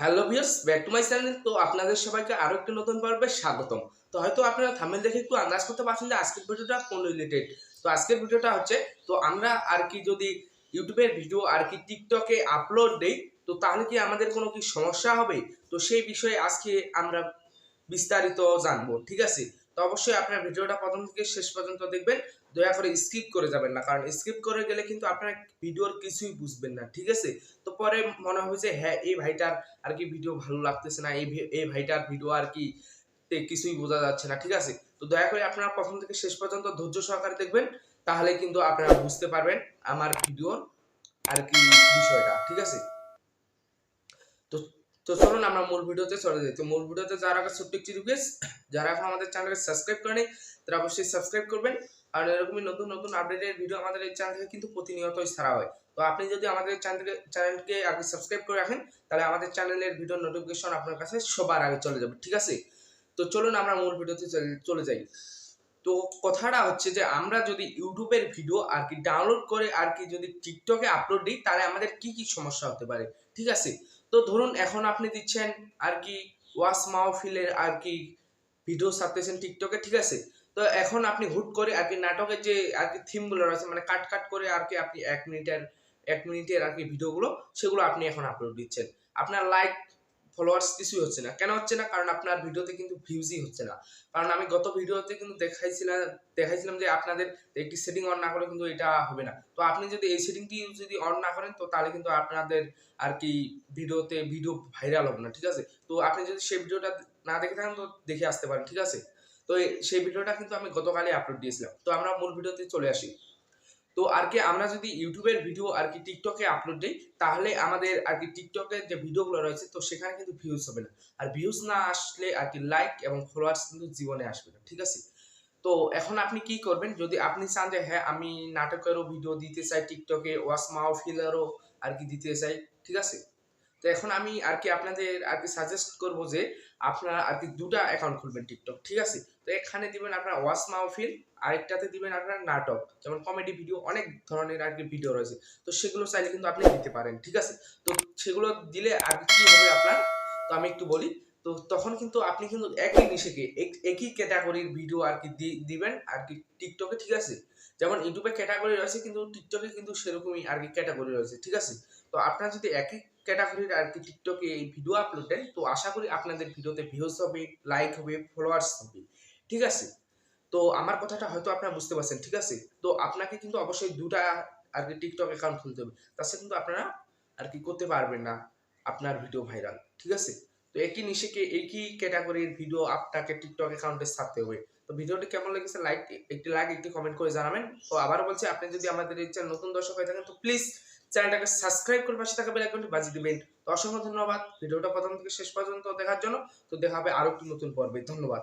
Hello views back to my channel তো আপনাদের সবাইকে আরও একটি নতুন পর্বে স্বাগতম। তো হয়তো আপনারা থামেল দেখে একটু আন্দাজ করতে পারছেন যে আজকের ভিডিওটা কোন রিলেটেড তো আজকের ভিডিওটা হচ্ছে, তো আমরা আর কি যদি ইউটিউবের ভিডিও আর কি টিকটকে আপলোড দেই, তো তাহলে কি আমাদের কোনো কি সমস্যা হবে? তো সেই বিষয়ে আজকে আমরা বিস্তারিত জানব, ঠিক আছে? তো অবশ্যই আপনার ভিডিওটা প্রথম থেকে শেষ পর্যন্ত দেখবেন। দয়া করে স্কিপ করে যাবেন না, কারণ স্কিপ করে গেলে কিন্তু আপনার ভিডিওর কিছুই বুঝবেন না, ঠিক আছে? তো পরে মনে হবে যে হ্যাঁ এই ভাইটার আর কি ভিডিও ভালো লাগতেছে না, এই এই ভাইটার ভিডিও আর কি কিছুই বোঝা যাচ্ছে না, ঠিক আছে? তো দয়া করে আপনারা প্রথম থেকে শেষ পর্যন্ত ধৈর্য সহকারে দেখবেন, তাহলে কিন্তু আপনারা বুঝতে পারবেন আমার ভিডিওর আর কি বিষয়টা, ঠিক আছে? তো তো চলুন আমরা মূল ভিডিওতে চলে যাই। তো মূল ভিডিওতে যারা আগে ছোট্ট একটি রিকোয়েস্ট যারা এখন আমাদের চ্যানেলকে সাবস্ক্রাইব করেনি, তারা অবশ্যই সাবস্ক্রাইব করবেন। আর এরকমই নতুন নতুন আপডেটের ভিডিও আমাদের এই চ্যানেল থেকে কিন্তু প্রতিনিয়তই ছাড়া হয়। তো আপনি যদি আমাদের চ্যানেলকে চ্যানেলকে আগে সাবস্ক্রাইব করে রাখেন, তাহলে আমাদের চ্যানেলের ভিডিও নোটিফিকেশন আপনার কাছে সবার আগে চলে যাবে, ঠিক আছে? তো চলুন আমরা মূল ভিডিওতে চলে- চলে যাই। তো কথাটা হচ্ছে যে, আমরা যদি ইউটিউবের ভিডিও আর কি ডাউনলোড করে আর কি যদি টিকটকে আপলোড দিই, তাহলে আমাদের কি কি সমস্যা হতে পারে, ঠিক আছে? তো ধরুন এখন আপনি দিচ্ছেন আর কি ওয়াস মাহফিলের আর কি ভিডিও ছাড়তেছেন টিকটকে, ঠিক আছে? তো এখন আপনি হুট করে আর কি নাটকের যে আর কি থিমগুলো রয়েছে মানে কাট কাট করে আর কি আপনি এক মিনিটের এক মিনিটের আর কি ভিডিওগুলো, সেগুলো আপনি এখন আপলোড দিচ্ছেন। আপনার লাইক ফলোয়ার্স কিছুই হচ্ছে না। কেন হচ্ছে না? কারণ আপনার ভিডিওতে কিন্তু ভিউজই হচ্ছে না। কারণ আমি গত ভিডিওতে কিন্তু দেখাইছিলাম দেখাইছিলাম যে আপনাদের একটি সেটিং অন না করে কিন্তু এটা হবে না। তো আপনি যদি এই সেটিংটি যদি অন না করেন, তো তাহলে কিন্তু আপনাদের আর কি ভিডিওতে ভিডিও ভাইরাল হবে না, ঠিক আছে? তো আপনি যদি সেই ভিডিওটা না দেখে থাকেন, তো দেখে আসতে পারেন, ঠিক আছে? তো সেই ভিডিওটা কিন্তু আমি গতকালই আপলোড দিয়েছিলাম। তো আমরা মূল ভিডিওতে চলে আসি। তো আর কি আমরা যদি ইউটিউবের ভিডিও আর কি টিকটকে আপলোড দিই, তাহলে আমাদের আর কি টিকটকের যে ভিডিওগুলো রয়েছে, তো সেখানে কিন্তু ভিউজ হবে না। আর ভিউজ না আসলে আর কি লাইক এবং ফলোয়ার্স কিন্তু জীবনে আসবে না, ঠিক আছে? তো এখন আপনি কি করবেন? যদি আপনি চান যে হ্যাঁ আমি নাটকেরও ভিডিও দিতে চাই, টিকটকে, ওয়াস মাহফিলেরও আর কি দিতে চাই, ঠিক আছে? তো এখন আমি আর কি আপনাদের আর কি সাজেস্ট করব যে আপনারা আর কি দুটা অ্যাকাউন্ট খুলবেন টিকটক ঠিক আছে? তো এখানে দিবেন আপনার ওয়াস মাহফিল আরেকটাতে দিবেন আপনার নাটক, যেমন কমেডি ভিডিও অনেক ধরনের আর কি ভিডিও রয়েছে। তো সেগুলো চাইলে কিন্তু আপনি দিতে পারেন, ঠিক আছে? তো সেগুলো দিলে আর কি হবে আপনার? তো আমি একটু বলি, তো তখন কিন্তু আপনি কিন্তু একই নিশেকে, এক- একই ক্যাটাগরির ভিডিও আর কি দিবেন আর কি টিকটকে ঠিক আছে? যেমন ইউটিউবে ক্যাটাগরি রয়েছে কিন্তু টিকটকে কিন্তু সেরকমই আর কি ক্যাটাগরি রয়েছে, ঠিক আছে? তো আপনার যদি একই ক্যাটাগরির আর কি টিকটকে এই ভিডিও আপলোড দেন তো আশা করি আপনাদের ভিডিওতে ভিউজ হবে লাইক হবে ফলোয়ার্স হবে, ঠিক আছে? তো আমার কথাটা হয়তো আপনারা বুঝতে পারছেন, ঠিক আছে? তো আপনাকে কিন্তু অবশ্যই দুটা আর কি টিকটক অ্যাকাউন্ট খুলতে হবে তাছাড়া কিন্তু আপনারা আর কি করতে পারবেন না আপনার ভিডিও ভাইরাল ঠিক আছে? তো একই নিশেকে, একই ক্যাটাগরির ভিডিও আপনাকে টিকটক অ্যাকাউন্টে ছাড়তে হবে। তো ভিডিওটি কেমন লেগেছে লাইক একটি লাইক একটি কমেন্ট করে জানাবেন। তো আবারও বলছি, আপনি যদি আমাদের এই চ্যানেল নতুন দর্শক হয়ে থাকেন, তো প্লিজ চ্যানেলটাকে সাবস্ক্রাইব করে পাশে থাকা বেল আইকনটি বাজিয়ে তো অসংখ্য ধন্যবাদ। ভিডিওটা প্রথম থেকে শেষ পর্যন্ত দেখার জন্য। তো দেখা হবে আরও একটি নতুন পর্বে। ধন্যবাদ।